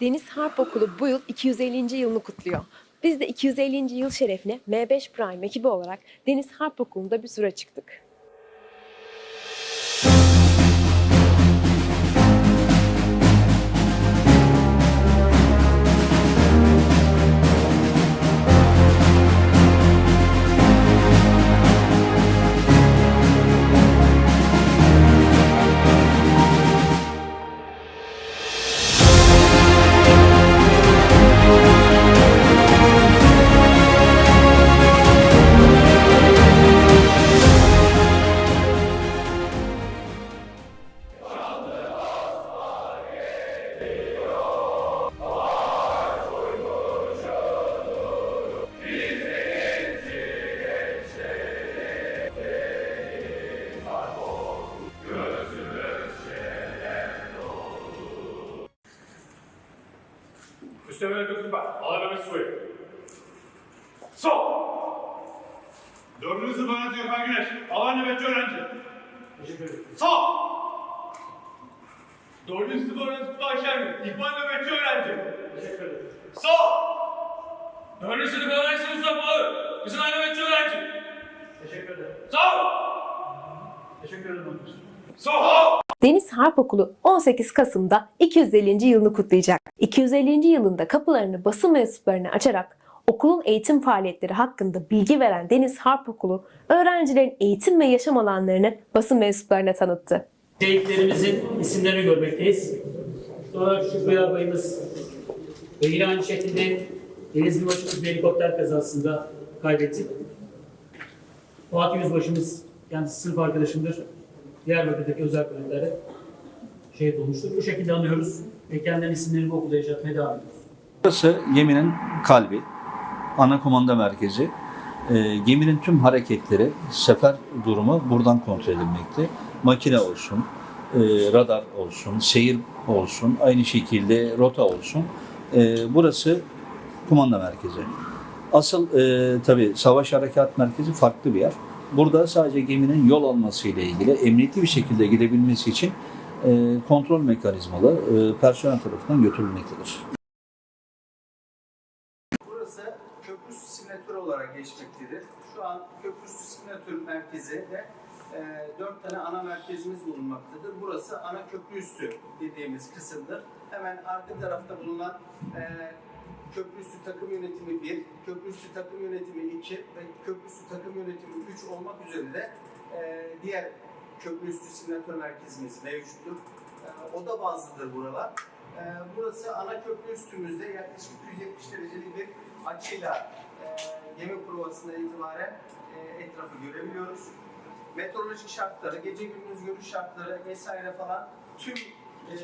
Deniz Harp Okulu bu yıl 250. yılını kutluyor. Biz de 250. yıl şerefine M5 Prime ekibi olarak Deniz Harp Okulu'nda bir süre çıktık. Üstelik götürme. Alanımız suyu. Sol. Dördüncü sınıf öğrenci Gökhan Güneş. Alan nöbetçi öğrenci. Teşekkür ederim. Sol. Dördüncü sınıf öğrenci Kutlu Ayşen. İkbal nöbetçi öğrenci. Teşekkür ederim. Sol. Dördüncü sınıf öğrencisi Mustafa Bağır. Bizim nöbetçi öğrenci. Teşekkür ederim. Sol. Teşekkür ederim. Sol. Deniz Harp Okulu 18 Kasım'da 250. yılını kutlayacak. 250. yılında kapılarını basın mensuplarına açarak okulun eğitim faaliyetleri hakkında bilgi veren Deniz Harp Okulu, öğrencilerin eğitim ve yaşam alanlarını basın mensuplarına tanıttı. Şehitlerimizin isimlerini görmekteyiz. Sonra Şükrü Yarbayımız ve yine aynı şekilde Deniz Yüzbaşımız helikopter kazasında kaybettik. Fatih Yüzbaşımız kendisi sınıf arkadaşımdır. Diyarbakır'daki özel kuvvetlerde şehit olmuştur. Bu şekilde anıyoruz ve kendilerinin isimlerini okulda yaşatmaya devam ediyoruz. Burası geminin kalbi, ana komanda merkezi. Ee, geminin tüm hareketleri, sefer durumu buradan kontrol edilmekte. Makine olsun, e, radar olsun, seyir olsun, aynı şekilde rota olsun. Ee, burası kumanda merkezi. Asıl e, tabii savaş harekat merkezi farklı bir yer. Burada sadece geminin yol alması ile ilgili emniyetli bir şekilde gidebilmesi için e, kontrol mekanizmalı e, personel tarafından götürülmektedir. Burası köprüsü simülatör olarak geçmektedir. Şu an köprüsü simülatör merkezinde e, dört tane ana merkezimiz bulunmaktadır. Burası ana köprü üstü dediğimiz kısımdır. Hemen arka tarafta bulunan e, köprü üstü takım yönetimi 1, köprü üstü takım yönetimi 2 ve köprü üstü takım yönetimi 3 olmak üzere de e, diğer köprü üstü simülatör merkezimiz mevcuttur. E, oda bazlıdır buralar. Ee, Burası ana köprü üstümüzde yaklaşık 270 derecelik bir açıyla e, gemi provasından itibaren e, etrafı görebiliyoruz. Meteorolojik şartları, gece gündüz görüş şartları vesaire falan tüm e,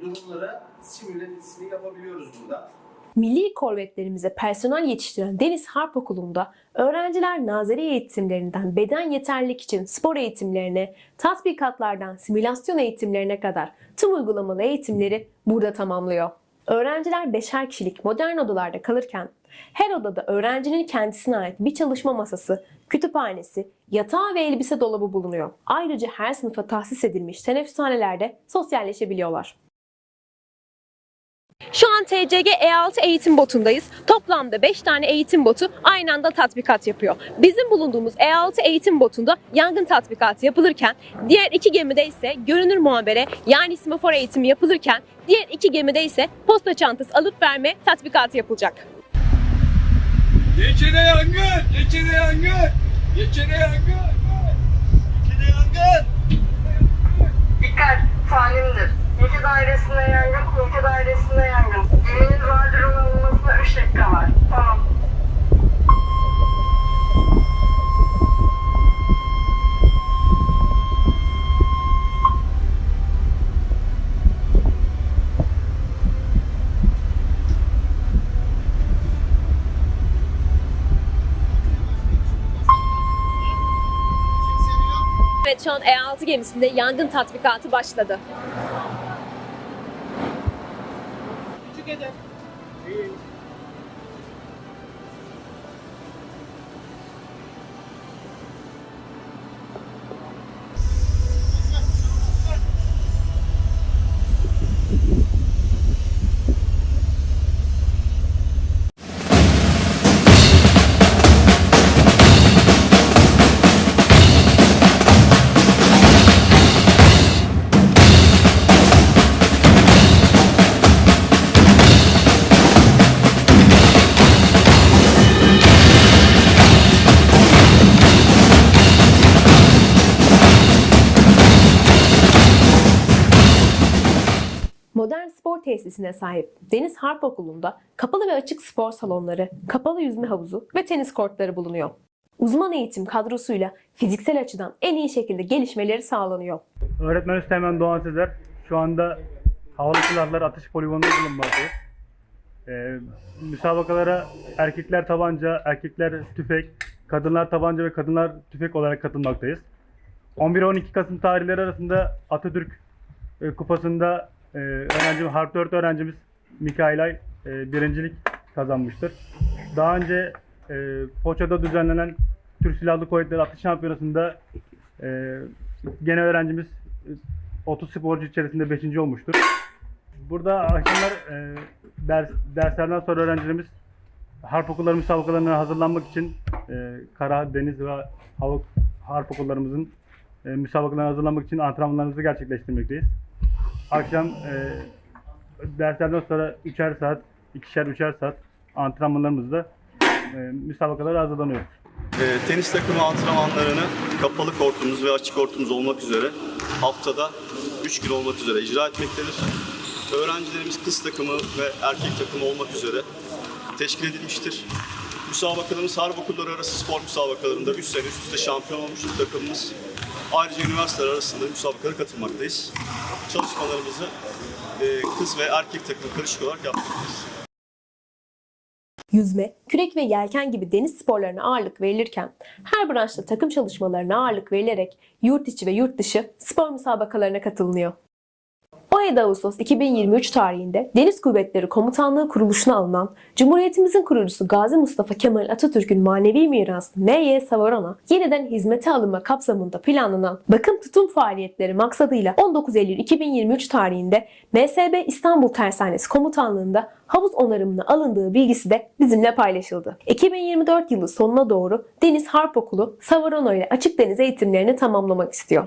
durumları simüle yapabiliyoruz burada. Milli korvetlerimize personel yetiştiren Deniz Harp Okulu'nda öğrenciler nazeri eğitimlerinden beden yeterlilik için spor eğitimlerine, tatbikatlardan simülasyon eğitimlerine kadar tüm uygulamalı eğitimleri burada tamamlıyor. Öğrenciler beşer kişilik modern odalarda kalırken her odada öğrencinin kendisine ait bir çalışma masası, kütüphanesi, yatağı ve elbise dolabı bulunuyor. Ayrıca her sınıfa tahsis edilmiş teneffüshanelerde sosyalleşebiliyorlar. Şu an TCG E6 E eğitim botundayız. Toplamda 5 tane eğitim botu aynı anda tatbikat yapıyor. Bizim bulunduğumuz E6 eğitim botunda yangın tatbikatı yapılırken diğer iki gemide ise görünür muhabere yani semafor eğitimi yapılırken diğer iki gemide ise posta çantası alıp verme tatbikatı yapılacak. Geçene yangın! Geçene yangın! Geçene yangın! Geçene yangın! Dikkat! Salimdir. Gece dairesinde yangın, gece dairesinde yangın. Geminin vardiyon alınmasına 3 dakika var. Tamam. Evet şu an E6 gemisinde yangın tatbikatı başladı. Tesisine sahip Deniz Harp Okulu'nda kapalı ve açık spor salonları, kapalı yüzme havuzu ve tenis kortları bulunuyor. Uzman eğitim kadrosuyla fiziksel açıdan en iyi şekilde gelişmeleri sağlanıyor. Öğretmen Üsteğmen Doğan Sezer. Şu anda havalı silahlar atış poligonunda bulunmaktayız. Ee, müsabakalara erkekler tabanca, erkekler tüfek, kadınlar tabanca ve kadınlar tüfek olarak katılmaktayız. 11-12 Kasım tarihleri arasında Atatürk e, Kupası'nda e, öğrencimiz, Harp 4 öğrencimiz Mikail Ay e, birincilik kazanmıştır. Daha önce e, Foça'da düzenlenen Türk Silahlı Kuvvetleri Atış Şampiyonası'nda e, gene öğrencimiz e, 30 sporcu içerisinde 5. olmuştur. Burada akşamlar e, ders, derslerden sonra öğrencilerimiz harp okulları müsabakalarına hazırlanmak için e, kara, deniz ve hava harp okullarımızın e, müsabakalarına hazırlanmak için antrenmanlarımızı gerçekleştirmekteyiz. Akşam e, derslerden sonra 3'er saat, ikişer üçer saat antrenmanlarımızda e, müsabakalara hazırlanıyoruz. E, tenis takımı antrenmanlarını kapalı kortumuz ve açık kortumuz olmak üzere haftada 3 gün olmak üzere icra etmektedir. Öğrencilerimiz kız takımı ve erkek takımı olmak üzere teşkil edilmiştir. Müsabakalarımız harp okulları arası spor müsabakalarında 3 sene üst üste şampiyon olmuştur takımımız. Ayrıca üniversiteler arasında müsabakalara katılmaktayız. Çalışmalarımızı e, kız ve erkek takımı karışık olarak yapmaktayız. Yüzme, kürek ve yelken gibi deniz sporlarına ağırlık verilirken her branşta takım çalışmalarına ağırlık verilerek yurt içi ve yurt dışı spor müsabakalarına katılınıyor. 17 Ağustos 2023 tarihinde Deniz Kuvvetleri Komutanlığı kuruluşuna alınan Cumhuriyetimizin kurucusu Gazi Mustafa Kemal Atatürk'ün manevi mirası M.Y. Savarona yeniden hizmete alınma kapsamında planlanan bakım tutum faaliyetleri maksadıyla 19 Eylül 2023 tarihinde MSB İstanbul Tersanesi Komutanlığı'nda havuz onarımına alındığı bilgisi de bizimle paylaşıldı. 2024 yılı sonuna doğru Deniz Harp Okulu Savarona ile açık deniz eğitimlerini tamamlamak istiyor.